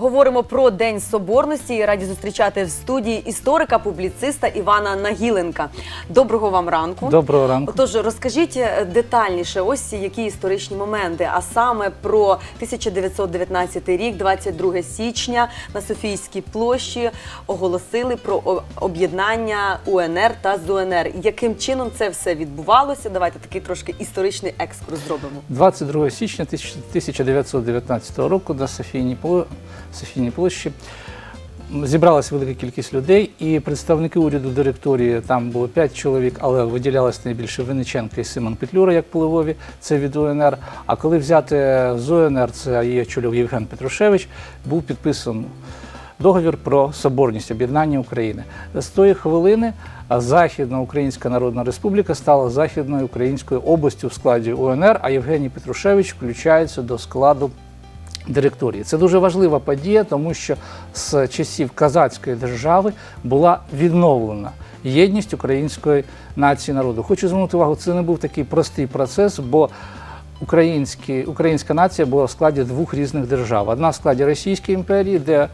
Говоримо про День Соборності і раді зустрічати в студії історика, публіциста Івана Нагіленка. Доброго вам ранку. Доброго ранку. Отож, розкажіть е, детальніше, ось які історичні моменти, а саме про 1919 рік, 22 січня на Софійській площі оголосили про об'єднання УНР та ЗУНР. Яким чином це все відбувалося? Давайте такий трошки історичний екскурс зробимо. 22 січня 1919 року на Софійній, Пло- Софійній площі зібралася велика кількість людей, і представники уряду директорії там було 5 чоловік, але виділялось найбільше Винниченко і Симон Петлюра як впливові, це від УНР. А коли взяти з УНР, це її очолював Євген Петрушевич, був підписаний договір про соборність об'єднання України. З тої хвилини Західна Українська Народна Республіка стала Західною Українською областю в складі УНР, а Євгеній Петрушевич включається до складу директорії. Це дуже важлива подія, тому що з часів Казацької держави була відновлена єдність української нації народу. Хочу звернути увагу, це не був такий простий процес, бо українські, українська нація була в складі двох різних держав. Одна в складі Російської імперії, де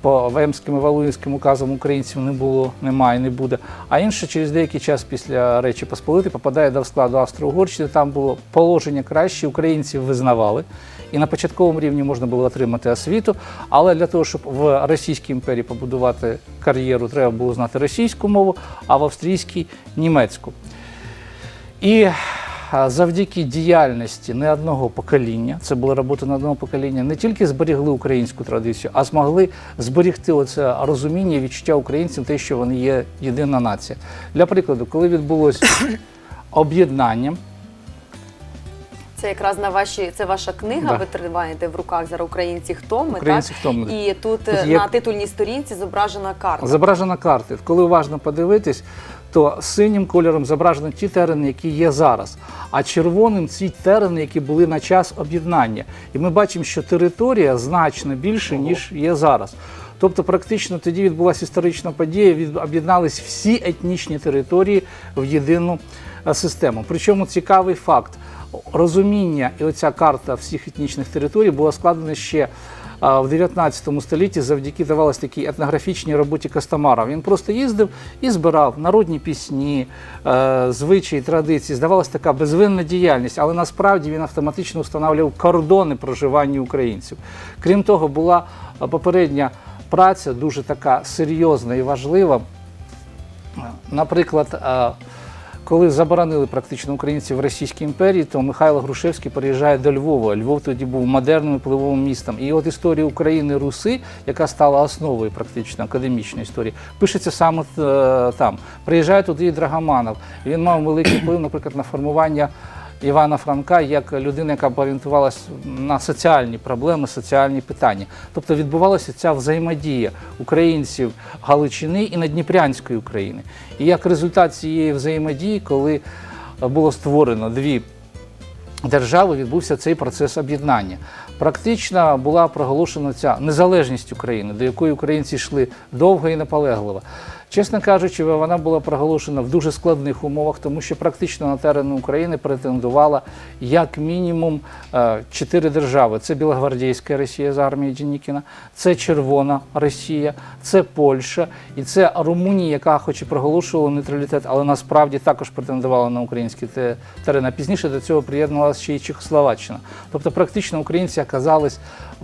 по Вемським і Валуївським указам українців не було, немає, не буде. А інша через деякий час після Речі Посполити попадає до складу Австро-Угорщини. Там було положення краще, українців визнавали. І на початковому рівні можна було отримати освіту, але для того, щоб в Російській імперії побудувати кар'єру, треба було знати російську мову, а в австрійській німецьку. І завдяки діяльності не одного покоління, це була робота не одного покоління, не тільки зберігли українську традицію, а змогли зберегти оце розуміння і відчуття українців, те, що вони є єдина нація. Для прикладу, коли відбулось об'єднання. Це якраз на ваші це ваша книга. Да. Ви тримаєте в руках зараз українці. Хто ми Українці так? хто ми. І тут, Тут е, є- на титульній сторінці зображена карта. Зображена карта. Коли уважно подивитись, то синім кольором зображені ті терени, які є зараз, а червоним ці терени, які були на час об'єднання. І ми бачимо, що територія значно більше, ніж є зараз. Тобто, практично тоді відбулася історична подія, об'єднались всі етнічні території в єдину е, систему. Причому цікавий факт: розуміння і оця карта всіх етнічних територій була складена ще в 19 столітті завдяки давалось такій етнографічній роботі Костомара. Він просто їздив і збирав народні пісні, е, звичаї, традиції. Здавалась така безвинна діяльність, але насправді він автоматично встановлював кордони проживання українців. Крім того, була попередня праця дуже така серйозна і важлива. Наприклад, е, коли заборонили практично українців в Російській імперії, то Михайло Грушевський переїжджає до Львова. Львов тоді був модерним і впливовим містом. І от історія України Руси, яка стала основою практично академічної історії, пишеться саме е, там. Приїжджає туди і Драгоманов. Він мав великий вплив, наприклад, на формування. Івана Франка як людина, яка б орієнтувалася на соціальні проблеми, соціальні питання. Тобто відбувалася ця взаємодія українців Галичини і Надніпрянської України. І як результат цієї взаємодії, коли було створено дві держави, відбувся цей процес об'єднання. Практично була проголошена ця незалежність України, до якої українці йшли довго і наполегливо. Чесно кажучи, вона була проголошена в дуже складних умовах, тому що практично на терени України претендувала як мінімум е, чотири держави: це Білогвардійська Росія з армією Дінікіна, це Червона Росія, це Польща і це Румунія, яка хоч і проголошувала нейтралітет, але насправді також претендувала на українські те- терени. Пізніше до цього приєднувалася ще й Чехословаччина. Тобто, практично українці оказались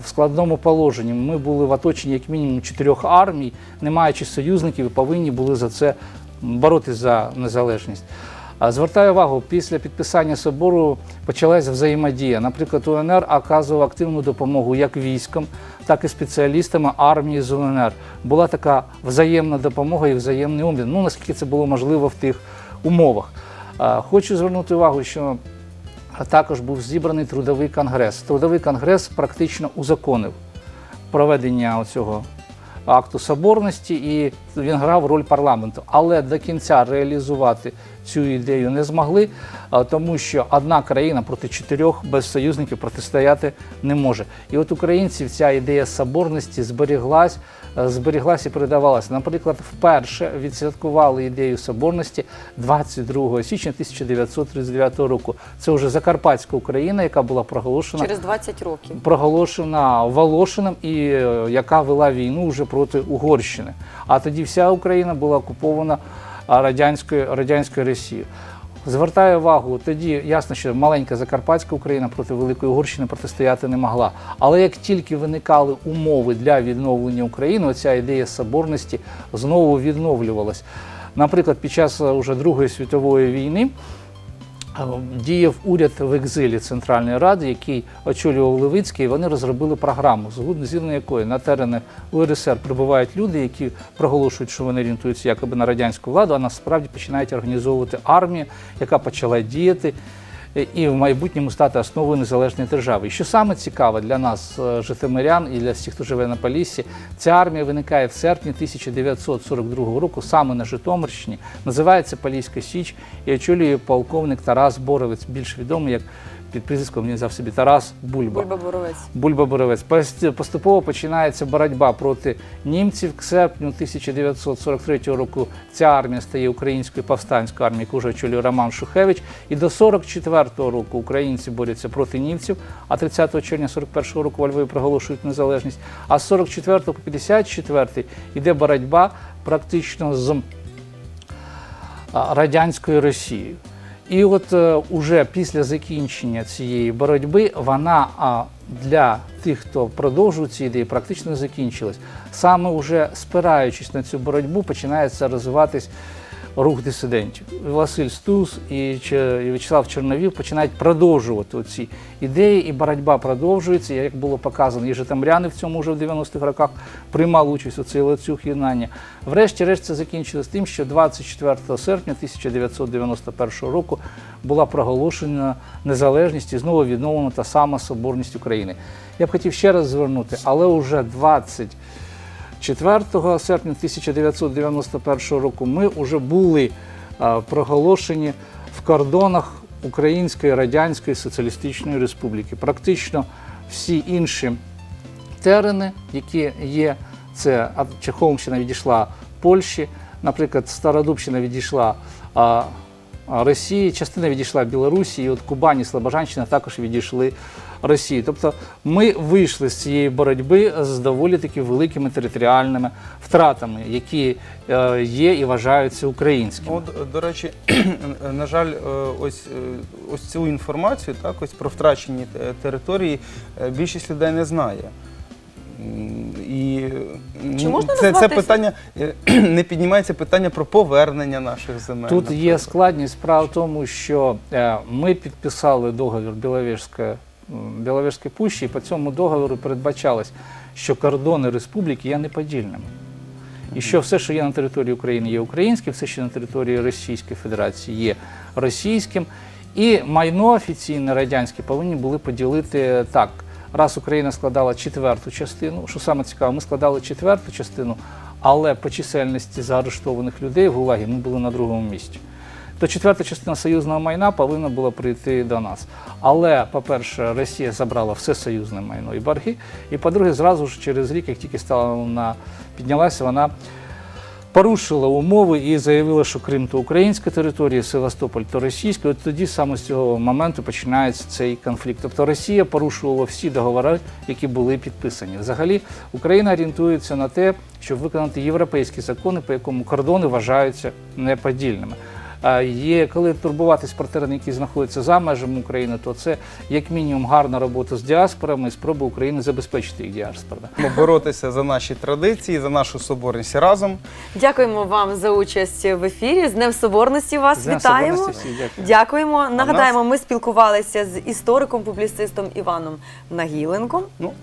в складному положенні. Ми були в оточенні як мінімум чотирьох армій, не маючи союзників, і повинні були за це боротися за незалежність. Звертаю увагу, після підписання собору почалась взаємодія. Наприклад, УНР оказував активну допомогу як військам, так і спеціалістами армії з УНР. Була така взаємна допомога і взаємний обмін. Ну наскільки це було можливо в тих умовах. Хочу звернути увагу, що також був зібраний трудовий конгрес. Трудовий конгрес практично узаконив проведення цього акту соборності, і він грав роль парламенту. Але до кінця реалізувати цю ідею не змогли, тому що одна країна проти чотирьох без союзників протистояти не може. І от українців ця ідея соборності зберіглась, е, зберіглась і передавалася. Наприклад, вперше відсвяткували ідею соборності 22 січня 1939 року. Це вже Закарпатська Україна, яка була проголошена Через 20 років. проголошена Волошином і е, яка вела війну вже проти Угорщини. А тоді вся Україна була окупована радянською радянською Росією. Звертаю увагу, тоді ясно, що маленька Закарпатська Україна проти Великої Угорщини протистояти не могла. Але як тільки виникали умови для відновлення України, оця ідея соборності знову відновлювалась. Наприклад, під час е, уже Другої світової війни діяв уряд в екзилі Центральної Ради, який очолював Левицький, вони розробили програму, згідно якої на терени УРСР прибувають люди, які проголошують, що вони орієнтуються якоби на радянську владу, а насправді починають організовувати армію, яка почала діяти. І в майбутньому стати основою незалежної держави. І що саме цікаве для нас, е, житомирян, і для всіх, хто живе на Поліссі, ця армія виникає в серпні 1942 року, саме на Житомирщині. Називається Поліська Січ і очолює полковник Тарас Боровець, більш відомий як під прізвиськом він назвав собі Тарас Бульба. Бульба Боровець. Бульба Боровець. Поступово починається боротьба проти німців. К серпню 1943 року ця армія стає українською повстанською армією, яку вже очолює Роман Шухевич. І до 44-го року українці борються проти німців, а 30 червня 41-го року во Львові проголошують незалежність. А з 44 по 54 йде боротьба практично з радянською Росією. І от е, уже після закінчення цієї боротьби вона а, для тих, хто продовжує ці ідеї, практично закінчилась. Саме уже спираючись на цю боротьбу, починається розвиватись рух дисидентів. Василь Стус і В'ячеслав Чорновіл починають продовжувати ці ідеї, і боротьба продовжується. Як було показано, і житомиряни в цьому вже в 90-х роках приймали участь у цій ланцюг єднання. Врешті-решт це закінчилось тим, що 24 серпня 1991 року була проголошена незалежність і знову відновлена та сама соборність України. Я б хотів ще раз звернути, але вже 20 4 серпня 1991 року ми вже були проголошені в кордонах Української Радянської Соціалістичної Республіки. Практично всі інші терени, які є, це Чеховщина відійшла Польщі, наприклад, Стародубщина відійшла Росії, частина відійшла Білорусі, і от Кубані, Слобожанщина також відійшли Росії. Тобто ми вийшли з цієї боротьби з доволі таки великими територіальними втратами, які е, є і вважаються українськими. От, до речі, на жаль, е, ось, е, ось цю інформацію, так, ось про втрачені території більшість людей не знає. І Чи ну, можна це, це питання не піднімається питання про повернення наших земель. Тут є складність справа в тому, що ми підписали договір Біловежської, м, Біловежської пущі, і по цьому договору передбачалось, що кордони республіки є неподільними. І що все, що є на території України, є українським, все, що на території Російської Федерації є російським. І майно офіційне радянське повинні були поділити так. Раз Україна складала четверту частину, що саме цікаво, ми складали четверту частину, але по чисельності заарештованих людей в ГУЛАГі ми були на другому місці. То четверта частина союзного майна повинна була прийти до нас. Але, по-перше, Росія забрала все союзне майно і борги. І по-друге, зразу ж через рік, як тільки стала вона піднялася, вона порушила умови і заявила, що Крим то українська територія, Севастополь то російська. От тоді саме з цього моменту починається цей конфлікт. Тобто Росія порушувала всі договори, які були підписані. Взагалі, Україна орієнтується на те, щоб виконати європейські закони, по якому кордони вважаються неподільними. Є коли турбуватись про терени, які знаходяться за межами України, то це як мінімум гарна робота з діаспорами і спроба України забезпечити їх діаспорами. Боротися за наші традиції, за нашу соборність разом. Дякуємо вам за участь в ефірі. З Днем Соборності вас З Днем вітаємо. Соборності всіх дякую. Дякуємо. Нагадаємо, ми спілкувалися з істориком, публіцистом Іваном Нагіленком. Ну,